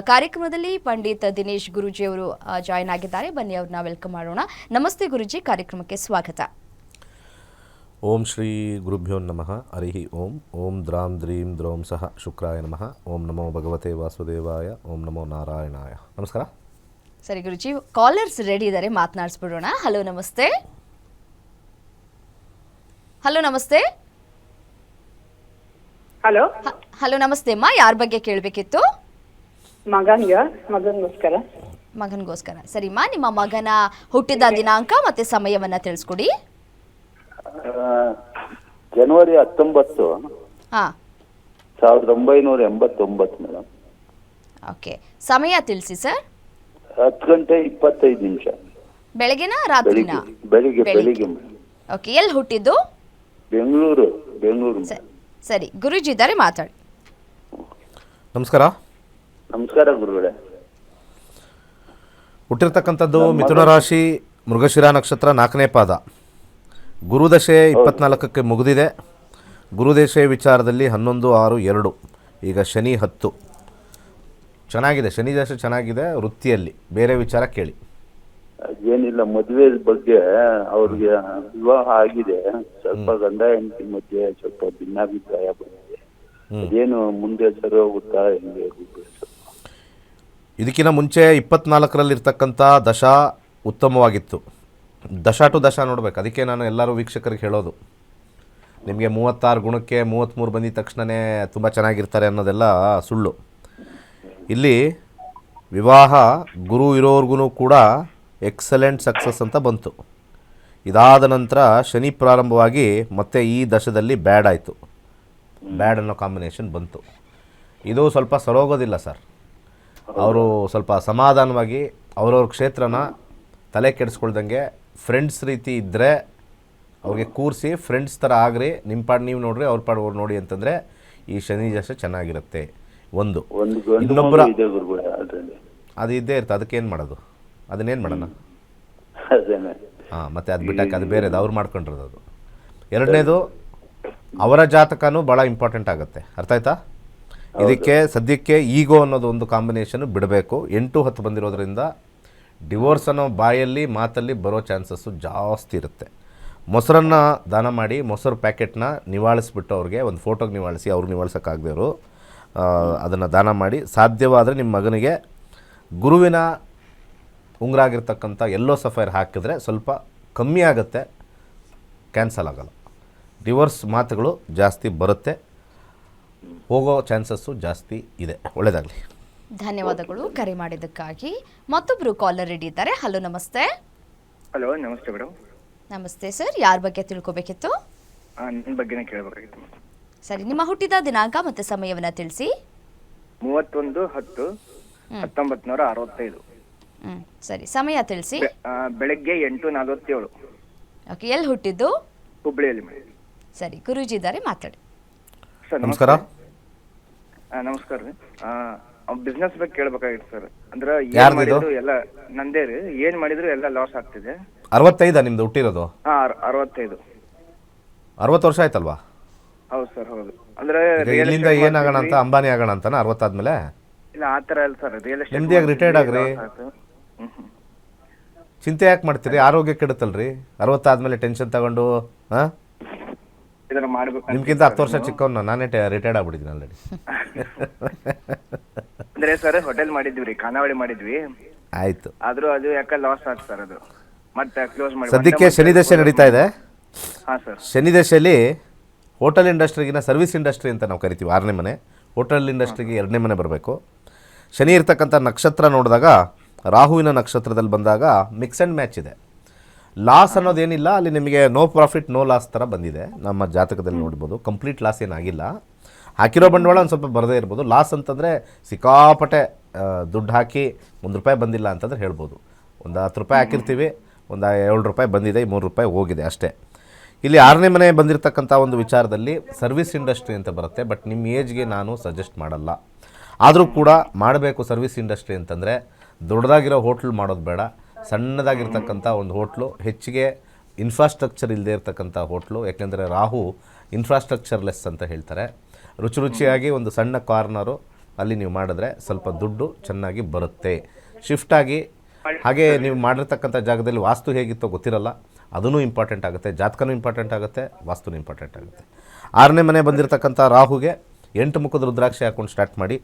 ಕಾರ್ಯಕ್ರಮದಲ್ಲಿ ಪಂಡಿತ್ ದಿನೇಶ್ ಗುರುಜಿ ಅವರು ಜಾಯ್ನ್ ಆಗಿದ್ದಾರೆ. ಬನ್ನಿ ಅವ್ರನ್ನ ವೆಲ್ಕಮ್ ಮಾಡೋಣ. ನಮಸ್ತೆ ಗುರುಜಿ ಕಾರ್ಯಕ್ರಮಕ್ಕೆ ಸ್ವಾಗತ. ಓಂ ಶ್ರೀ ಗುರುಭ್ಯೋ ನಮಃ. ಹರಿ ಓಂ. ಓಂ ದ್ರಾಂ ದ್ರೀಂ ದ್ರೋಂ ಸಹ ಶುಕ್ರಾಯ ನಮಃ. ಓಂ ನಮೋ ಭಗವತೆ ವಾಸುದೇವಾಯ. ಓಂ ನಮೋ ನಾರಾಯಣಾಯ. ನಮಸ್ಕಾರ. ಸರಿ ಗುರುಜಿ ಕಾಲರ್ಸ್ ರೆಡಿ ಇದ್ದಾರೆ ಮಾತನಾಡಿಸ್ಬಿಡೋಣ. ಹಲೋ ನಮಸ್ತೆ. ಹಲೋ ನಮಸ್ತೆ. ಹಲೋ ಹಲೋ ನಮಸ್ತೆ ಅಮ್ಮ. ಯಾರ ಬಗ್ಗೆ ಕೇಳಬೇಕಿತ್ತು? ಮಗನ್ಗ ಮಗನ್ಗೋಸ್ಕರ. ಮಗನಿಗೋಸ್ಕರ. ಸರಿಮ್ಮ ನಿಮ್ಮ ಮಗನ ಹುಟ್ಟಿದ ದಿನಾಂಕ ಮತ್ತೆ ಸಮಯವನ್ನ ತಿಳಿಸ್ಕೊಡಿ. ಜನವರಿ ಹತ್ತೊಂಬತ್ತು. ಹಾ. ಸಾವಿರದ ಒಂಬೈನೂರ ಎಂಬತ್ತೊಂಬತ್ತು ಮೇಡಮ್. ಓಕೆ. ಸಮಯ ತಿಳಿಸಿ ಸರ್. ಹತ್ತು ಗಂಟೆ ಇಪ್ಪತ್ತೈದು ನಿಮಿಷ. ಬೆಳಿಗ್ಗೆನಾ ರಾತ್ರಿನಾ? ಬೆಳಿಗ್ಗೆ ಬೆಳಿಗ್ಗೆ ಬೆಳಿಗ್ಗೆ. ಬೆಳಿಗ್ಗೆ ಮೇಡಮ್. ಓಕೆ ಎಲ್ಲಿ ಹುಟ್ಟಿದ್ದು? ಬೆಂಗಳೂರು ಬೆಂಗಳೂರು ಸರಿ. ಗುರುಜಿ ಇದ್ದಾರೆ ಮಾತಾಡಿ. ನಮಸ್ಕಾರ. ನಮಸ್ಕಾರ ಗುರುಗಳೇ. ಹುಟ್ಟಿರ್ತಕ್ಕಂಥದ್ದು ಮಿಥುನ ರಾಶಿ ಮೃಗಶಿರ ನಕ್ಷತ್ರ ನಾಲ್ಕನೇ ಪಾದ. ಗುರುದಶೆ ಇಪ್ಪತ್ನಾಲ್ಕಕ್ಕೆ ಮುಗಿದಿದೆ. ಗುರುದಶೆ ವಿಚಾರದಲ್ಲಿ ಹನ್ನೊಂದು ಆರು ಎರಡು. ಈಗ ಶನಿ ಹತ್ತು. ಚೆನ್ನಾಗಿದೆ ಶನಿ ದಶೆ ಚೆನ್ನಾಗಿದೆ ವೃತ್ತಿಯಲ್ಲಿ. ಬೇರೆ ವಿಚಾರ ಕೇಳಿ. ಏನಿಲ್ಲ ಮದುವೆ ಬಗ್ಗೆ ಅವ್ರಿಗೆ ವಿವಾಹ ಆಗಿದೆ. ಸ್ವಲ್ಪ ಗಂಡ ಹೆಂಡತಿ ಮಧ್ಯೆ ಸ್ವಲ್ಪ ಭಿನ್ನಾಭಿಪ್ರಾಯ ಬಂದಿದೆ. ಏನು ಮುಂದೆ ಸರಿ ಹೋಗುತ್ತಾ ಹೆಂಗೆ ಇದಕ್ಕಿಂತ ಮುಂಚೆ ಇಪ್ಪತ್ನಾಲ್ಕರಲ್ಲಿರ್ತಕ್ಕಂಥ ದಶ ಉತ್ತಮವಾಗಿತ್ತು. ದಶ ಟು ದಶ ನೋಡ್ಬೇಕು. ಅದಕ್ಕೆ ನಾನು ಎಲ್ಲರೂ ವೀಕ್ಷಕರಿಗೆ ಹೇಳೋದು. ನಿಮಗೆ ಮೂವತ್ತಾರು ಗುಣಕ್ಕೆ ಮೂವತ್ತ್ಮೂರು ಬಂದಿದ ತಕ್ಷಣವೇ ತುಂಬ ಚೆನ್ನಾಗಿರ್ತಾರೆ ಅನ್ನೋದೆಲ್ಲ ಸುಳ್ಳು. ಇಲ್ಲಿ ವಿವಾಹ ಗುರು ಇರೋರ್ಗು ಕೂಡ ಎಕ್ಸಲೆಂಟ್ ಸಕ್ಸಸ್ ಅಂತ ಬಂತು. ಇದಾದ ನಂತರ ಶನಿ ಪ್ರಾರಂಭವಾಗಿ ಮತ್ತೆ ಈ ದಶದಲ್ಲಿ ಬ್ಯಾಡ್ ಆಯಿತು. ಬ್ಯಾಡ್ ಅನ್ನೋ ಕಾಂಬಿನೇಷನ್ ಬಂತು. ಇದು ಸ್ವಲ್ಪ ಸರೋಗೋದಿಲ್ಲ ಸರ್. ಅವರು ಸ್ವಲ್ಪ ಸಮಾಧಾನವಾಗಿ ಅವ್ರವ್ರ ಕ್ಷೇತ್ರನ ತಲೆ ಕೆಡಿಸ್ಕೊಳ್ದಂಗೆ ಫ್ರೆಂಡ್ಸ್ ರೀತಿ ಇದ್ದರೆ ಅವ್ರಿಗೆ ಕೂರಿಸಿ ಫ್ರೆಂಡ್ಸ್ ಥರ ಆಗ್ರಿ ನಿಮ್ಮ ಪಾಡು ನೀವು ನೋಡ್ರಿ ಅವ್ರ ಪಾಡು ಅವ್ರು ನೋಡಿ ಅಂತಂದರೆ ಈ ಶನಿ ಜಾಸ ಚೆನ್ನಾಗಿರುತ್ತೆ. ಒಂದು. ಇನ್ನೊಬ್ಬರ ಅದು ಇದ್ದೇ ಇರುತ್ತೆ ಅದಕ್ಕೇನು ಮಾಡೋದು? ಅದನ್ನೇನು ಮಾಡೋಣ? ಹಾಂ ಮತ್ತೆ ಅದು ಬಿಟ್ಟಾಕ ಅದು ಬೇರೆದು ಅವ್ರು ಮಾಡ್ಕೊಂಡಿರೋದು. ಅದು ಎರಡನೇದು ಅವರ ಜಾತಕನೂ ಭಾಳ ಇಂಪಾರ್ಟೆಂಟ್ ಆಗುತ್ತೆ. ಅರ್ಥ ಆಯ್ತಾ? ಇದಕ್ಕೆ, ಸದ್ಯಕ್ಕೆ ಈಗೋ ಅನ್ನೋದು ಒಂದು ಕಾಂಬಿನೇಷನ್ ಬಿಡಬೇಕು. ಎಂಟು ಹತ್ತು ಬಂದಿರೋದ್ರಿಂದ ಡಿವೋರ್ಸ್ ಅನ್ನೋ ಬಾಯಲ್ಲಿ ಮಾತಲ್ಲಿ ಬರೋ ಚಾನ್ಸಸ್ಸು ಜಾಸ್ತಿ ಇರುತ್ತೆ. ಮೊಸರನ್ನು ದಾನ ಮಾಡಿ, ಮೊಸರು ಪ್ಯಾಕೆಟ್ನ ನಿವಾಳಿಸ್ಬಿಟ್ಟು ಅವ್ರಿಗೆ, ಒಂದು ಫೋಟೋಗೆ ನಿವಾಳಿಸಿ ಅವ್ರಿಗೆ ನಿವಾಳ್ಸೋಕ್ಕಾಗದೇವರು ಅದನ್ನು ದಾನ ಮಾಡಿ, ಸಾಧ್ಯವಾದರೆ ನಿಮ್ಮ ಮಗನಿಗೆ ಗುರುವಿನ ಉಂಗುರ ಆಗಿರ್ತಕ್ಕಂಥ ಎಲ್ಲೋ ಸಫೈರ್ ಹಾಕಿದ್ರೆ ಸ್ವಲ್ಪ ಕಮ್ಮಿ ಆಗುತ್ತೆ ಕ್ಯಾನ್ಸಲ್ ಆಗಲ್ಲ. ಡಿವೋರ್ಸ್ ಮಾತುಗಳು ಜಾಸ್ತಿ ಬರುತ್ತೆ. ಹೋಗೋ ಚಾನ್ಸಸ್ಸು ಜಾಸ್ತಿ ಇದೆ. ಒಳ್ಳೆಯದಾಗಲಿ ಧನ್ಯವಾದಗಳು ಕರೆ ಮಾಡಿದ್ದಕ್ಕಾಗಿ. ಮತ್ತೊಬ್ರು ಕಾಲರ್ ರೆಡಿ ಇದ್ದಾರೆ. ಹಲೋ ನಮಸ್ತೆ. ಹಲೋ ನಮಸ್ತೆ ಮೇಡಮ್ ನಮಸ್ತೆ ಸರ್ ಯಾರ ಬಗ್ಗೆ ತಿಳ್ಕೊಬೇಕಿತ್ತು? ನನ್ನ ಬಗ್ಗೆನೇ ಕೇಳಬೇಕಾಗಿತ್ತು. ಸರಿ ನಿಮ್ಮ ಹುಟ್ಟಿದ ದಿನಾಂಕ ಮತ್ತೆ ಸಮಯವನ್ನ ತಿಳಿಸಿ. ಮೂವತ್ತೊಂದು ಹತ್ತು ಹತ್ತೊಂಬತ್ತು ನೂರ ಅರವತ್ತೈದು. ಹ್ಮ್ ಸರಿ ಸಮಯ ತಿಳಿಸಿ. ಆ, ಬೆಳಗ್ಗೆ ಎಂಟು ನಲವತ್ತೇಳು. ಓಕೆ ಎಲ್ಲಿ ಹುಟ್ಟಿದ್ದು? ಹುಬ್ಬಳ್ಳಿಯಲ್ಲಿ ಮೇಡಮ್ ಸರಿ ಗುರೂಜಿ ಇದ್ದಾರೆ ಮಾತಾಡಿ. ಸರ್ ನಮಸ್ಕಾರ. ಆ, ನಮಸ್ಕಾರ ರೀ. ಬಿಸ್ನೆಸ್ ಬಗ್ಗೆ ಕೇಳಬೇಕಾಗಿತ್ತು ಸರ್. ಅಂದ್ರೆ ಏನ್? ಮಾಡಿದ್ರು ಎಲ್ಲ ನಂದೇ ರೀ. ಏನ್ ಮಾಡಿದ್ರು ಎಲ್ಲ ಲಾಸ್ ಆಗ್ತಿದೆ. ಅರವತ್ತೈದ ನಿಮ್ದು ಹುಟ್ಟಿರೋದು? ಹಾ ಅರ್- ಅರವತ್ತೈದು. ಅರವತ್ತು ವರ್ಷ ಆಯ್ತಲ್ವಾ? ಹೌದು ಸರ್ ಹೌದು. ಅಂದ್ರೆ ಈಗ real ಇಲ್ಲಿಂದ estate ಏನಾಗೋಣ ಅಂತ ಮಾಡ್ತಿದ್ವಿ. ಅಂಬಾನಿ ಆಗೋಣ ಅಂತನಾ ಅರವತ್ತಾದ್ಮೇಲೆ? ಇಲ್ಲ ಆ ಥರ ಇಲ್ಲ ಸರ್. ರಿಯಲ್ ಎಸ್ಟೇಟ್ ನೆಮ್ಮದಿಯಾಗಿ retired ಆಗ್ರಿ. ಚಿಂತೆ ಯಾಕೆ ಮಾಡ್ತೀರಿ? ಆರೋಗ್ಯ ಕೆಡುತ್ತಲ್ರಿ? ಅರವತ್ತಾದ್ಮೇಲೆ ಟೆನ್ಷನ್ ತಗೊಂಡು ಹಾಂ ಇದನ್ನ ಮಾಡ್ಬೇಕು ನಿಮ್ಗಿಂತ ಹತ್ತು ವರ್ಷ ಚಿಕ್ಕವನು ನಾನೇ ರಿಟೈರ್ಡ್ ಆಗ್ಬಿಟ್ಟಿದ್ದೀನಿ ಆಲ್ರೆಡಿ ಅಂದ್ರೆ ಸರ್ ಹೋಟೆಲ್ ಮಾಡಿದ್ವಿ ರೀ ಖಾನಾವಳಿ ಮಾಡಿದ್ವಿ. ಆಯ್ತು. ಆದ್ರೂ ಅದು ಯಾಕೆ ಲಾಸ್ ಆಯ್ತು ಸರ್ ಅದು. ಮತ್ತೆ ಕ್ಲೋಸ್ ಮಾಡಿ ಸದ್ಯಕ್ಕೆ ಶನಿ ದಶೆ ನಡೀತಾ ಇದೆ. ಹಾ ಸರ್. ಶನಿ ದಶೆಯಲ್ಲಿ ಹೋಟೆಲ್ ಇಂಡಸ್ಟ್ರಿಗಿನ ಸರ್ವಿಸ್ ಇಂಡಸ್ಟ್ರಿ ಅಂತ ನಾವು ಕರಿತೀವಿ ಆರನೇ ಮನೆ. ಹೋಟೆಲ್ ಇಂಡಸ್ಟ್ರಿಗೆ ಎರಡನೇ ಮನೆ ಬರಬೇಕು. ಶನಿ ಇರ್ತಕ್ಕಂಥ ನಕ್ಷತ್ರ ನೋಡಿದಾಗ ರಾಹುವಿನ ನಕ್ಷತ್ರದಲ್ಲಿ ಬಂದಾಗ ಮಿಕ್ಸ್ ಆ್ಯಂಡ್ ಮ್ಯಾಚ್ ಇದೆ. ಲಾಸ್ ಅನ್ನೋದೇನಿಲ್ಲ ಅಲ್ಲಿ ನಿಮಗೆ ನೋ ಪ್ರಾಫಿಟ್ ನೋ ಲಾಸ್ ಥರ ಬಂದಿದೆ. ನಮ್ಮ ಜಾತಕದಲ್ಲಿ ನೋಡ್ಬೋದು ಕಂಪ್ಲೀಟ್ ಲಾಸ್ ಏನಾಗಿಲ್ಲ. ಹಾಕಿರೋ ಬಂಡವಾಳ ಒಂದು ಸ್ವಲ್ಪ ಬರದೇ ಇರ್ಬೋದು. ಲಾಸ್ ಅಂತಂದರೆ ಸಿಕ್ಕಾಪಟ್ಟೆ ದುಡ್ಡು ಹಾಕಿ ಒಂದು ರೂಪಾಯಿ ಬಂದಿಲ್ಲ ಅಂತಂದ್ರೆ ಹೇಳ್ಬೋದು. ಒಂದು ಹತ್ತು ರೂಪಾಯಿ ಹಾಕಿರ್ತೀವಿ ಒಂದು ಏಳು ರೂಪಾಯಿ ಬಂದಿದೆ ಮೂರು ರೂಪಾಯಿ ಹೋಗಿದೆ ಅಷ್ಟೇ. ಇಲ್ಲಿ ಆರನೇ ಮನೆ ಬಂದಿರತಕ್ಕಂಥ ಒಂದು ವಿಚಾರದಲ್ಲಿ ಸರ್ವಿಸ್ ಇಂಡಸ್ಟ್ರಿ ಅಂತ ಬರುತ್ತೆ ಬಟ್ ನಿಮ್ಮ ಏಜ್ಗೆ ನಾನು ಸಜೆಸ್ಟ್ ಮಾಡಲ್ಲ. ಆದರೂ ಕೂಡ ಮಾಡಬೇಕು ಸರ್ವಿಸ್ ಇಂಡಸ್ಟ್ರಿ ಅಂತಂದರೆ ದೊಡ್ಡದಾಗಿರೋ ಹೋಟ್ಲ್ ಮಾಡೋದು ಬೇಡ ಸಣ್ಣದಾಗಿರ್ತಕ್ಕಂಥ ಒಂದು ಹೋಟ್ಲು, ಹೆಚ್ಚಿಗೆ ಇನ್ಫ್ರಾಸ್ಟ್ರಕ್ಚರ್ ಇಲ್ಲದೆ ಇರತಕ್ಕಂಥ ಹೋಟ್ಲು, ಯಾಕೆಂದರೆ ರಾಹು ಇನ್ಫ್ರಾಸ್ಟ್ರಕ್ಚರ್ಲೆಸ್ ಅಂತ ಹೇಳ್ತಾರೆ. ರುಚಿ ರುಚಿಯಾಗಿ ಒಂದು ಸಣ್ಣ ಕಾರ್ನರು ಅಲ್ಲಿ ನೀವು ಮಾಡಿದ್ರೆ ಸ್ವಲ್ಪ ದುಡ್ಡು ಚೆನ್ನಾಗಿ ಬರುತ್ತೆ. ಶಿಫ್ಟ್ ಆಗಿ, ಹಾಗೆ ನೀವು ಮಾಡಿರ್ತಕ್ಕಂಥ ಜಾಗದಲ್ಲಿ ವಾಸ್ತು ಹೇಗಿತ್ತೋ ಗೊತ್ತಿರಲ್ಲ ಅದೂ ಇಂಪಾರ್ಟೆಂಟ್ ಆಗುತ್ತೆ, ಜಾತಕನೂ ಇಂಪಾರ್ಟೆಂಟ್ ಆಗುತ್ತೆ, ವಾಸ್ತುನೂ ಇಂಪಾರ್ಟೆಂಟ್ ಆಗುತ್ತೆ. ಆರನೇ ಮನೆ ಬಂದಿರತಕ್ಕಂಥ ರಾಹುಗೆ ಎಂಟು ಮುಖದ ರುದ್ರಾಕ್ಷಿ ಹಾಕೊಂಡು ಸ್ಟಾರ್ಟ್ ಮಾಡಿ